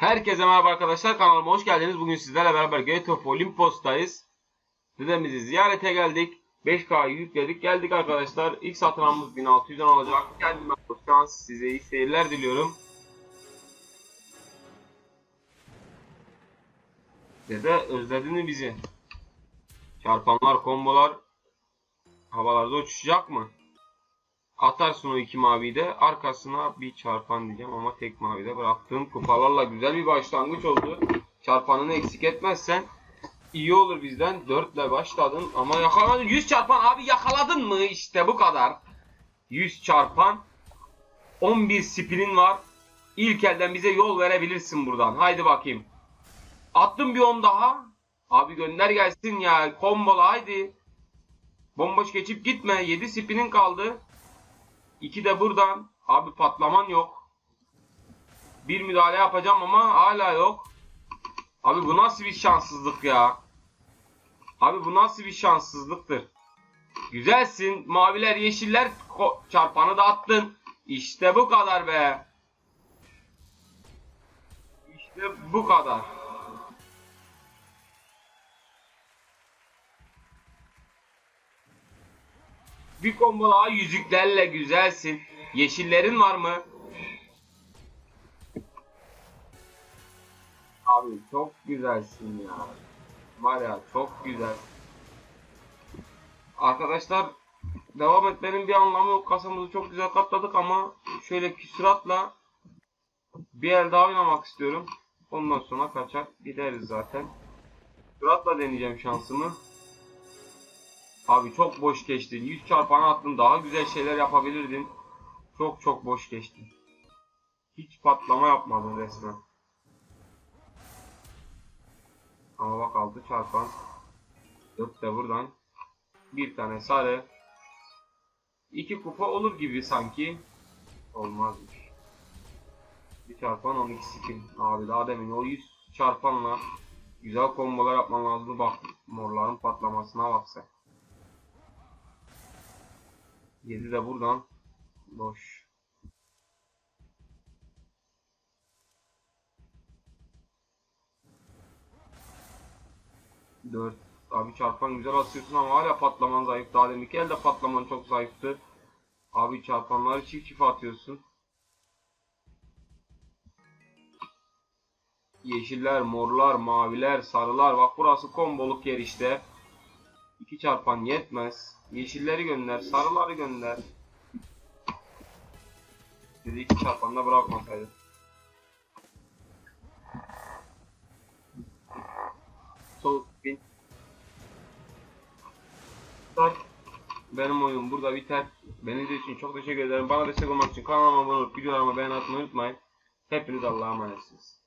Herkese merhaba arkadaşlar kanalıma hoş geldiniz. Bugün sizlerle beraber Gate of Olympus'tayız. Dedemizi ziyarete geldik. 5K'yı yükledik. Geldik arkadaşlar. İlk satıramız 1600'den olacak. Kendime şans size iyi seyirler diliyorum. Dede özledin mi bizi? Çarpanlar, kombolar havalarda uçuşacak mı? Atarsın o iki maviyi de arkasına bir çarpan diyeceğim ama tek mavi de bıraktığın kupalarla güzel bir başlangıç oldu. Çarpanını eksik etmezsen iyi olur bizden. 4 ile başladın ama yakaladın. 100 çarpan abi yakaladın mı? İşte bu kadar. 100 çarpan. 11 spinin var. İlk elden bize yol verebilirsin buradan. Haydi bakayım. Attım bir 10 daha. Abi gönder gelsin ya. Kombola haydi. Bomboş geçip gitme. 7 spinin kaldı. 2 de buradan. Abi patlaman yok. Bir müdahale yapacağım ama hala yok. Abi bu nasıl bir şanssızlık ya? Abi bu nasıl bir şanssızlıktır? Güzelsin. Maviler, yeşiller çarpanı da attın. İşte bu kadar be. İşte bu kadar. Bir combo yüzüklerle güzelsin. Yeşillerin var mı? Abi çok güzelsin ya. Var ya çok güzel. Arkadaşlar devam etmenin bir anlamı yok. Kasamızı çok güzel katladık ama şöyle küsuratla bir el daha oynamak istiyorum. Ondan sonra kaçar gideriz zaten. Küsuratla deneyeceğim şansımı. Abi çok boş geçtin. 100 çarpanı attın. Daha güzel şeyler yapabilirdin. Çok çok boş geçtin. Hiç patlama yapmadın resmen. Ama bak aldı çarpan. 4 de buradan. Bir tane sarı. 2 kupa olur gibi sanki. Olmazmış. Bir çarpan 12 skin. Abi daha demin o 100 çarpanla güzel kombolar yapman lazım. Bak morların patlamasına bak sen. 7 de buradan. Boş. Dört. Abi çarpan güzel atıyorsun ama hala patlaman zayıf. Daha deminki elde patlaman çok zayıftı. Abi çarpanları çift çift atıyorsun. Yeşiller, morlar, maviler, sarılar. Bak burası komboluk yer işte. İki çarpan yetmez. Yeşilleri gönder, sarıları gönder. Dedi iki çarpan da bırakmasaydı. Sol. Start. Benim oyun burada biter. Beni izlediğiniz için çok teşekkür ederim. Bana destek olmak için kanalıma abone olup videolarıma beğeni atmayı unutmayın. Hepiniz Allah'a emanetsiniz.